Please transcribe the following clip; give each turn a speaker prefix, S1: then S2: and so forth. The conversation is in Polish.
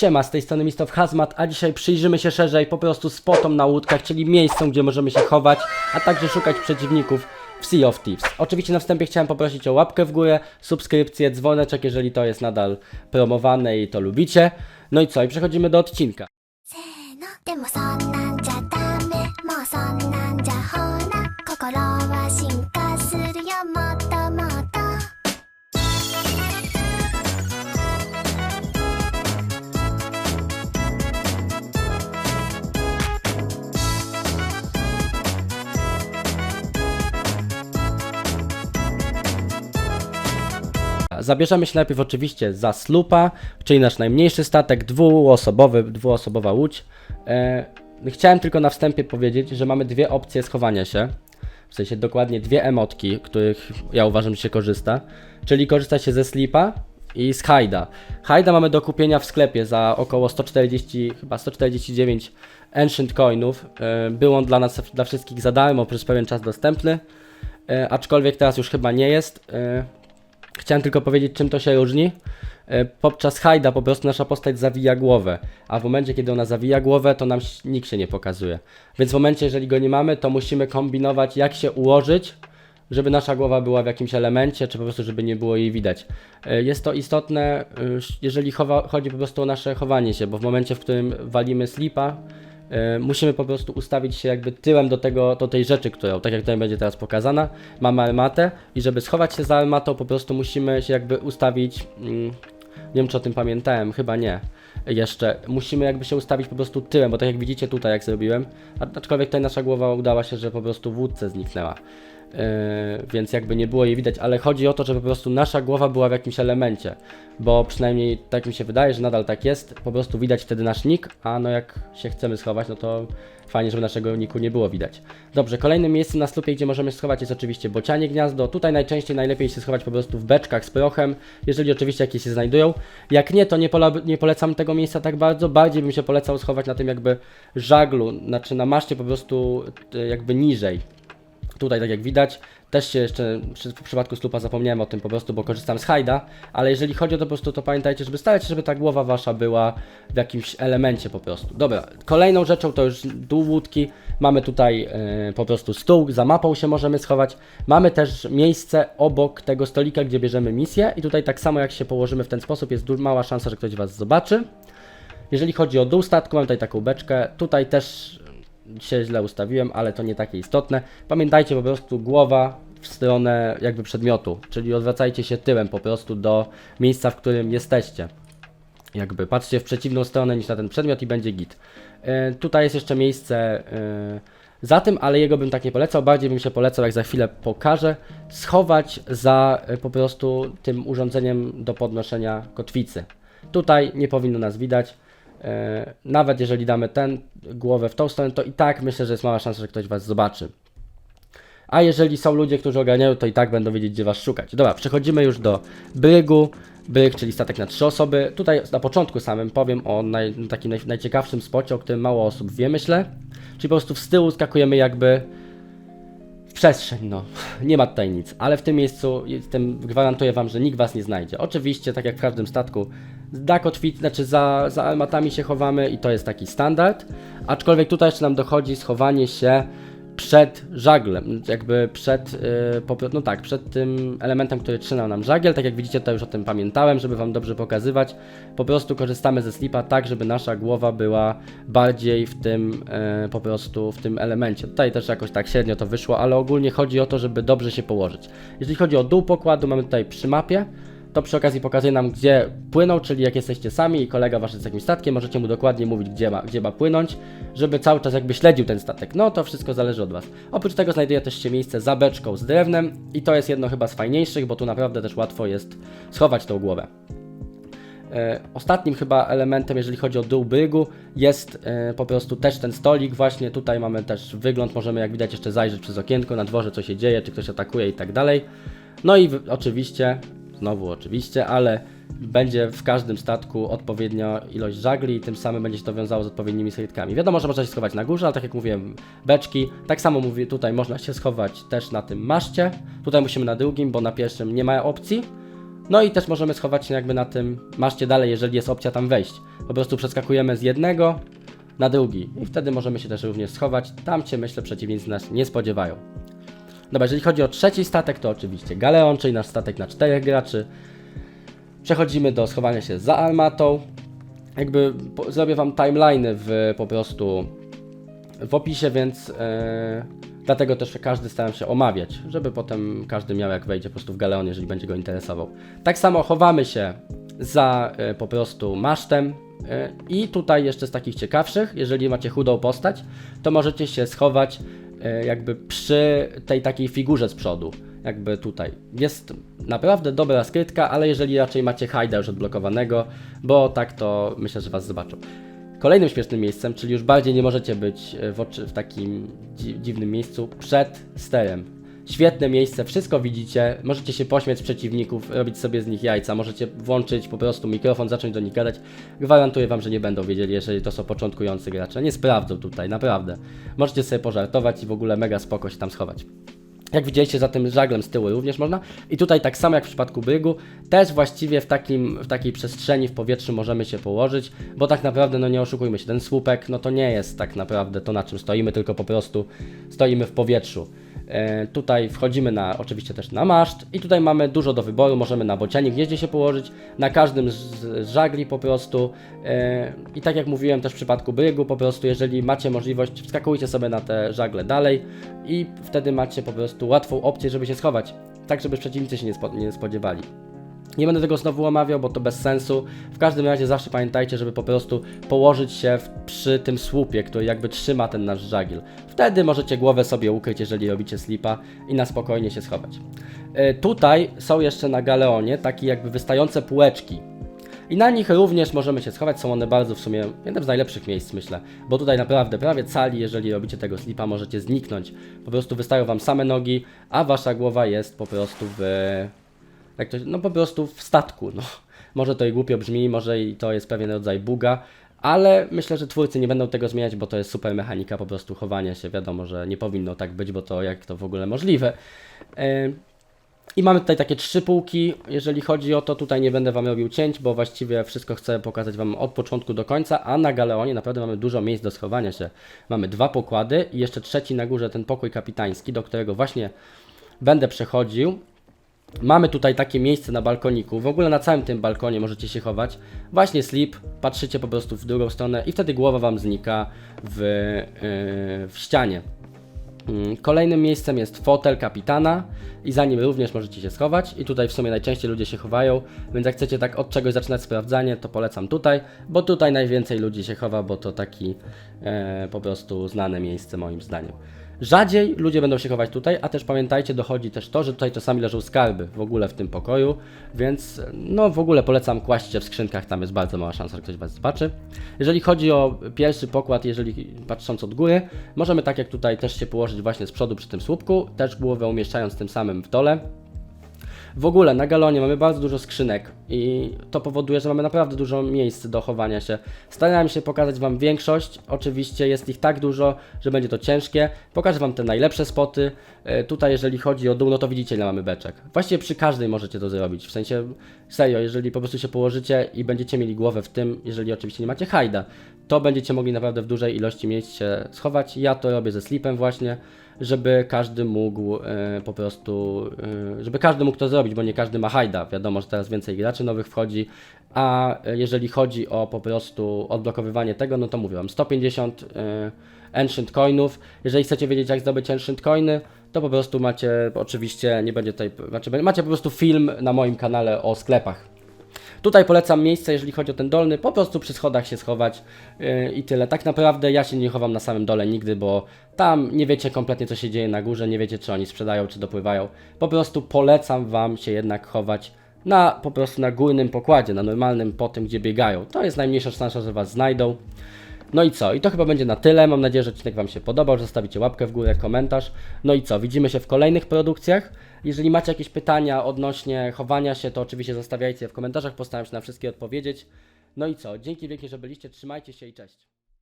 S1: Siema, z tej strony Mistow Hazmat, a dzisiaj przyjrzymy się szerzej po prostu spotom na łódkach, czyli miejscom, gdzie możemy się chować, a także szukać przeciwników w Sea of Thieves. Oczywiście na wstępie chciałem poprosić o łapkę w górę, subskrypcję, dzwoneczek, jeżeli to jest nadal promowane i to lubicie. No i co, i przechodzimy do odcinka.
S2: せーのでもそんなんじゃダメもうそんなん
S1: Zabierzemy się najpierw oczywiście za Slupa, czyli nasz najmniejszy statek, dwuosobowy, dwuosobowa łódź. E, chciałem tylko na wstępie powiedzieć, że mamy dwie opcje schowania się. W sensie dokładnie dwie emotki, których ja uważam, że się korzysta. Czyli korzysta się ze Slipa i z Hajda. Hajda mamy do kupienia w sklepie za około 140, chyba 149 Ancient Coinów. E, Był on dla nas, dla wszystkich za darmo przez pewien czas dostępny. E, aczkolwiek teraz już chyba nie jest. Chciałem tylko powiedzieć, czym to się różni. E, Podczas hajda po prostu nasza postać zawija głowę, a w momencie, kiedy ona zawija głowę, to nam nikt się nie pokazuje. Więc w momencie, jeżeli go nie mamy, to musimy kombinować, jak się ułożyć, żeby nasza głowa była w jakimś elemencie, czy po prostu, żeby nie było jej widać. E, Jest to istotne, e, jeżeli chodzi po prostu o nasze chowanie się, bo w momencie, w którym walimy slipa, musimy po prostu ustawić się jakby tyłem do, tego, do tej rzeczy, którą, tak jak tutaj będzie teraz pokazana, mamy armatę i żeby schować się za armatą, po prostu musimy się jakby ustawić, mm, nie wiem czy o tym pamiętałem, chyba nie, jeszcze, musimy jakby się ustawić po prostu tyłem, bo tak jak widzicie tutaj jak zrobiłem, aczkolwiek tutaj nasza głowa udała się, że po prostu w łódce zniknęła. Yy, więc jakby nie było jej widać, ale chodzi o to, żeby po prostu nasza głowa była w jakimś elemencie, bo przynajmniej tak mi się wydaje, że nadal tak jest, po prostu widać wtedy nasz nick, a no jak się chcemy schować, no to fajnie, żeby naszego niku nie było widać. Dobrze, kolejnym miejscem na slupie, gdzie możemy schować jest oczywiście bocianie gniazdo, tutaj najczęściej najlepiej się schować po prostu w beczkach z prochem, jeżeli oczywiście jakieś się znajdują, jak nie, to nie, nie polecam tego miejsca tak bardzo, bardziej bym się polecał schować na tym jakby żaglu, znaczy na maszcie po prostu jakby niżej, Tutaj, tak jak widać, też się jeszcze w przypadku slupa zapomniałem o tym po prostu, bo korzystam z hajda, ale jeżeli chodzi o to po prostu, to pamiętajcie, żeby starać się, żeby ta głowa wasza była w jakimś elemencie po prostu. Dobra, kolejną rzeczą to już dół łódki. Mamy tutaj e, po prostu stół, za mapą się możemy schować. Mamy też miejsce obok tego stolika, gdzie bierzemy misję i tutaj tak samo jak się położymy w ten sposób, jest mała szansa, że ktoś was zobaczy. Jeżeli chodzi o dół statku, mam tutaj taką beczkę. Tutaj też się źle ustawiłem, ale to nie takie istotne. Pamiętajcie po prostu głowa w stronę jakby przedmiotu, czyli odwracajcie się tyłem po prostu do miejsca, w którym jesteście. Jakby patrzcie w przeciwną stronę niż na ten przedmiot i będzie git. E, tutaj jest jeszcze miejsce e, za tym, ale jego bym tak nie polecał. Bardziej bym się polecał, jak za chwilę pokażę, schować za e, po prostu tym urządzeniem do podnoszenia kotwicy. Tutaj nie powinno nas widać. E, nawet jeżeli damy ten głowę w tą stronę, to i tak myślę, że jest mała szansa, że ktoś was zobaczy. A jeżeli są ludzie, którzy ogarniają, to i tak będą wiedzieć, gdzie was szukać. Dobra, przechodzimy już do brygu. Bryg, czyli statek na trzy osoby. Tutaj na początku samym powiem o naj, takim naj, najciekawszym spocie, o którym mało osób wie, myślę. Czyli po prostu z tyłu skakujemy jakby w przestrzeń, no. Nie ma tutaj nic, ale w tym miejscu jestem, gwarantuję wam, że nikt was nie znajdzie. Oczywiście, tak jak w każdym statku, da kotwic, znaczy za, za armatami się chowamy i to jest taki standard. Aczkolwiek tutaj jeszcze nam dochodzi schowanie się przed żaglem, jakby przed, yy, no tak, przed tym elementem, który trzyma nam żagiel. Tak jak widzicie, tutaj już o tym pamiętałem, żeby wam dobrze pokazywać. Po prostu korzystamy ze slipa tak, żeby nasza głowa była bardziej w tym, yy, po prostu w tym elemencie. Tutaj też jakoś tak średnio to wyszło, ale ogólnie chodzi o to, żeby dobrze się położyć. Jeżeli chodzi o dół pokładu, mamy tutaj przy mapie. To przy okazji pokazuje nam, gdzie płyną, czyli jak jesteście sami i kolega wasz jest jakimś statkiem, możecie mu dokładnie mówić, gdzie ma, gdzie ma płynąć, żeby cały czas jakby śledził ten statek. No to wszystko zależy od was. Oprócz tego znajduje też się miejsce za beczką z drewnem i to jest jedno chyba z fajniejszych, bo tu naprawdę też łatwo jest schować tą głowę. E, Ostatnim chyba elementem, jeżeli chodzi o dół brygu, jest e, po prostu też ten stolik. Właśnie tutaj mamy też wygląd, możemy jak widać jeszcze zajrzeć przez okienko na dworze, co się dzieje, czy ktoś atakuje i tak dalej. No i oczywiście, znowu oczywiście, ale będzie w każdym statku odpowiednia ilość żagli i tym samym będzie się to wiązało z odpowiednimi slidkami. Wiadomo, że można się schować na górze, ale tak jak mówiłem, beczki. Tak samo mówię, tutaj można się schować też na tym maszcie. Tutaj musimy na drugim, bo na pierwszym nie ma opcji. No i też możemy schować się jakby na tym maszcie dalej, jeżeli jest opcja tam wejść. Po prostu przeskakujemy z jednego na drugi i wtedy możemy się też również schować. Tam cię myślę przeciwnicy nas nie spodziewają. Dobra, jeżeli chodzi o trzeci statek, to oczywiście Galeon, czyli nasz statek na czterech graczy. Przechodzimy do schowania się za armatą. Jakby po, zrobię wam timeliny w po prostu w opisie, więc e, dlatego też każdy staram się omawiać, żeby potem każdy miał jak wejdzie po prostu w Galeon, jeżeli będzie go interesował. Tak samo chowamy się za e, po prostu masztem e, i tutaj jeszcze z takich ciekawszych, jeżeli macie chudą postać, to możecie się schować jakby przy tej takiej figurze z przodu, jakby tutaj. Jest naprawdę dobra skrytka, ale jeżeli raczej macie hajda już odblokowanego, bo tak to myślę, że was zobaczą. Kolejnym śmiesznym miejscem, czyli już bardziej nie możecie być e, w, oczy, w takim dzi dziwnym miejscu, przed sterem. Świetne miejsce, wszystko widzicie, możecie się pośmiać z przeciwników, robić sobie z nich jajca, możecie włączyć po prostu mikrofon, zacząć do nich gadać. Gwarantuję wam, że nie będą wiedzieli, jeżeli to są początkujący gracze. Nie sprawdzą tutaj, naprawdę. Możecie sobie pożartować i w ogóle mega spoko się tam schować. Jak widzieliście za tym żaglem z tyłu również można. I tutaj tak samo jak w przypadku brygu, też właściwie w, takim, w takiej przestrzeni w powietrzu możemy się położyć, bo tak naprawdę, no nie oszukujmy się, ten słupek, no to nie jest tak naprawdę to na czym stoimy, tylko po prostu stoimy w powietrzu. E, tutaj wchodzimy na, oczywiście też na maszt i tutaj mamy dużo do wyboru, możemy na bocianie gnieździe się położyć, na każdym z, żagli po prostu e, i tak jak mówiłem też w przypadku brygu, po prostu jeżeli macie możliwość, wskakujcie sobie na te żagle dalej i wtedy macie po prostu łatwą opcję, żeby się schować, tak żeby przeciwnicy się nie spodziewali. Nie będę tego znowu omawiał, bo to bez sensu. W każdym razie zawsze pamiętajcie, żeby po prostu położyć się w, przy tym słupie, który jakby trzyma ten nasz żagiel. Wtedy możecie głowę sobie ukryć, jeżeli robicie slipa i na spokojnie się schować. E, tutaj są jeszcze na galeonie takie jakby wystające półeczki. I na nich również możemy się schować, są one bardzo w sumie jednym z najlepszych miejsc myślę, bo tutaj naprawdę prawie cali, jeżeli robicie tego slipa, możecie zniknąć. Po prostu wystają wam same nogi, a wasza głowa jest po prostu w jak to, no po prostu w statku. No. Może to i głupio brzmi, może i to jest pewien rodzaj buga, ale myślę, że twórcy nie będą tego zmieniać, bo to jest super mechanika po prostu chowania się. Wiadomo, że nie powinno tak być, bo to jak to w ogóle możliwe. Yy, I mamy tutaj takie trzy półki. Jeżeli chodzi o to, tutaj nie będę Wam robił cięć, bo właściwie wszystko chcę pokazać Wam od początku do końca, a na Galeonie naprawdę mamy dużo miejsc do schowania się. Mamy dwa pokłady i jeszcze trzeci na górze, ten pokój kapitański, do którego właśnie będę przechodził. Mamy tutaj takie miejsce na balkoniku. W ogóle na całym tym balkonie możecie się chować. Właśnie slip, patrzycie po prostu w drugą stronę i wtedy głowa Wam znika w, yy, w ścianie. Mm, Kolejnym miejscem jest fotel kapitana i za nim również możecie się schować i tutaj w sumie najczęściej ludzie się chowają, więc jak chcecie tak od czegoś zaczynać sprawdzanie, to polecam tutaj, bo tutaj najwięcej ludzi się chowa, bo to taki e, po prostu znane miejsce moim zdaniem. Rzadziej ludzie będą się chować tutaj, a też pamiętajcie, dochodzi też to, że tutaj czasami leżą skarby w ogóle w tym pokoju, więc no w ogóle polecam kłaść się w skrzynkach, tam jest bardzo mała szansa, że ktoś Was zobaczy. Jeżeli chodzi o pierwszy pokład, jeżeli patrząc od góry, możemy tak jak tutaj też się położyć właśnie z przodu przy tym słupku, też głowę umieszczając tym samym w dole. W ogóle na galonie mamy bardzo dużo skrzynek i to powoduje, że mamy naprawdę dużo miejsc do chowania się. Starałem się pokazać Wam większość, oczywiście jest ich tak dużo, że będzie to ciężkie. Pokażę Wam te najlepsze spoty. E, Tutaj jeżeli chodzi o dół, no to widzicie ile mamy beczek. Właściwie przy każdej możecie to zrobić, w sensie serio, jeżeli po prostu się położycie i będziecie mieli głowę w tym, jeżeli oczywiście nie macie hajda, to będziecie mogli naprawdę w dużej ilości miejsc się schować. Ja to robię ze slipem właśnie żeby każdy mógł e, po prostu, e, żeby każdy mógł to zrobić, bo nie każdy ma hajda. Wiadomo, że teraz więcej graczy nowych wchodzi, a jeżeli chodzi o po prostu odblokowywanie tego, no to mówię wam 150 e, ancient coinów. Jeżeli chcecie wiedzieć jak zdobyć ancient coiny, to po prostu macie, oczywiście nie będzie tutaj, znaczy macie po prostu film na moim kanale o sklepach. Tutaj polecam miejsce, jeżeli chodzi o ten dolny, po prostu przy schodach się schować yy, i tyle. Tak naprawdę ja się nie chowam na samym dole nigdy, bo tam nie wiecie kompletnie co się dzieje na górze, nie wiecie czy oni sprzedają, czy dopływają. Po prostu polecam Wam się jednak chować na po prostu na górnym pokładzie, na normalnym po tym, gdzie biegają. To jest najmniejsza szansa, że Was znajdą. No i co? I to chyba będzie na tyle. Mam nadzieję, że odcinek Wam się podobał, że zostawicie łapkę w górę, komentarz. No i co? Widzimy się w kolejnych produkcjach. Jeżeli macie jakieś pytania odnośnie chowania się, to oczywiście zostawiajcie je w komentarzach. Postaram się na wszystkie odpowiedzieć. No i co? Dzięki wielkie, że byliście. Trzymajcie się i cześć.